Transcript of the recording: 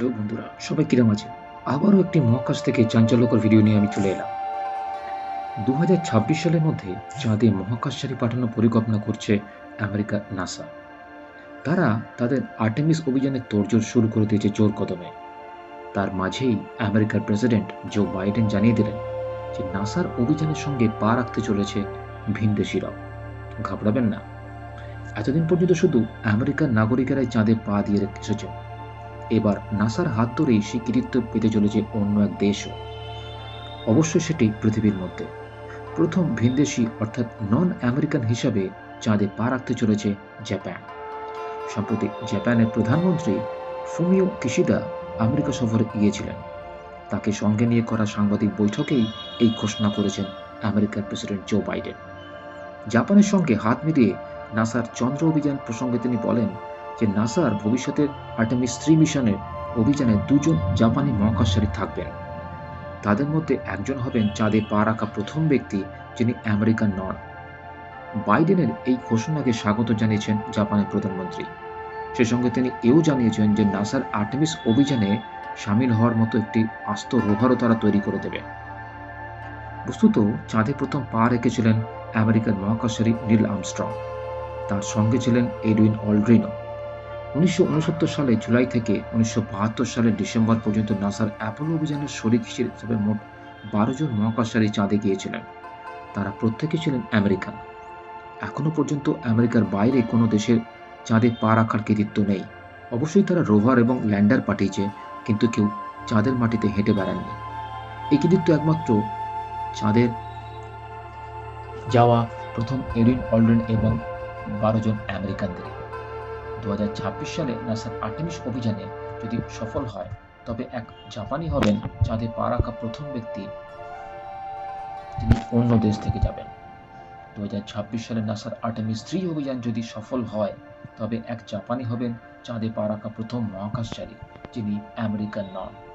Hello বন্ধুরা, সবাই কিরম আছে? আবারও একটি মহাকাশ থেকে চাঞ্চল্যকর ভিডিও নিয়ে আমি চলে এলাম। দু সালের মধ্যে চাঁদে মহাকাশচারী পাঠানোর পরিকল্পনা করছে আমেরিকা নাসা। তারা তাদের আর্টেমিস অভিযানের তোড়জোড় শুরু করে দিয়েছে জোর কদমে। তার মাঝেই আমেরিকার প্রেসিডেন্ট জো বাইডেন জানিয়ে দিলেন যে নাসার অভিযানের সঙ্গে পা রাখতে চলেছে ভিনদেশিরাও ঘাবড়াবেন না। এতদিন পর্যন্ত শুধু আমেরিকার নাগরিকেরাই চাঁদে পা দিয়ে এসেছেন। এবার নাসার হাত ধরেই সেই কৃতিত্ব পেতে চলেছে অন্য এক দেশও অবশ্যই সেটি পৃথিবীর মধ্যে। প্রথম ভিনদেশি অর্থাৎ নন আমেরিকান হিসাবে চাঁদে পা রাখতে চলেছে জাপান। সম্প্রতি জাপানের প্রধানমন্ত্রী ফুমিও কিশিদা আমেরিকা সফরে গিয়েছিলেন। তাকে সঙ্গে নিয়ে করা সাংবাদিক বৈঠকেই এই ঘোষণা করেছেন আমেরিকার প্রেসিডেন্ট জো বাইডেন। জাপানের সঙ্গে হাত মিলিয়ে নাসার চন্দ্র অভিযান প্রসঙ্গে তিনি বলেন যে নাসার ভবিষ্যতের আর্টেমিস থ্রি মিশনের অভিযানে দুজন জাপানি মহাকাশচারী থাকবেন। তাদের মধ্যে একজন হবেন চাঁদে পা রাখা প্রথম ব্যক্তি, যিনি আমেরিকান নন। বাইডেনের এই ঘোষণাকে স্বাগত জানিয়েছেন জাপানের প্রধানমন্ত্রী। সে সঙ্গে তিনি এও জানিয়েছেন যে নাসার আর্টেমিস অভিযানে সামিল হওয়ার মতো একটি আস্ত রোভারও তারা তৈরি করে দেবে। বস্তুত, চাঁদে প্রথম পা রেখেছিলেন আমেরিকার মহাকাশচারী নীল আমস্ট্রং তার সঙ্গে ছিলেন এডুইন অলড্রিনো। উনিশশো উনসত্তর সালে জুলাই থেকে উনিশশো সালের ডিসেম্বর পর্যন্ত নাসার অ্যাপোলো অভিযানের শরিক হিসেবে মোট বারো জন মহাকাশচারী চাঁদে গিয়েছিলেন। তারা প্রত্যেকে ছিলেন আমেরিকান। এখনও পর্যন্ত আমেরিকার বাইরে কোনো দেশের চাঁদে পা রাখার কৃতিত্ব নেই। অবশ্যই তারা রোভার এবং ল্যান্ডার পাঠিয়েছে, কিন্তু কেউ চাঁদের মাটিতে হেঁটে বেড়াননি। এই কৃতিত্ব একমাত্র চাঁদের যাওয়া প্রথম এরিন অলড্রেন এবং বারো জন আমেরিকানদের। দু হাজার ছাব্বিশ সালে নাসার আর্টেমিস অভিযানে যদি সফল হয়, তবে এক জাপানি হবেন চাঁদে পা রাখা প্রথম ব্যক্তি। তিনি অন্য দেশ থেকে যাবেন। দু হাজার ছাব্বিশ সালে নাসার আর্টেমিস থ্রি অভিযান যদি সফল হয়, তবে এক জাপানি হবেন চাঁদে পা রাখা প্রথম মহাকাশচারী, যিনি আমেরিকান নন।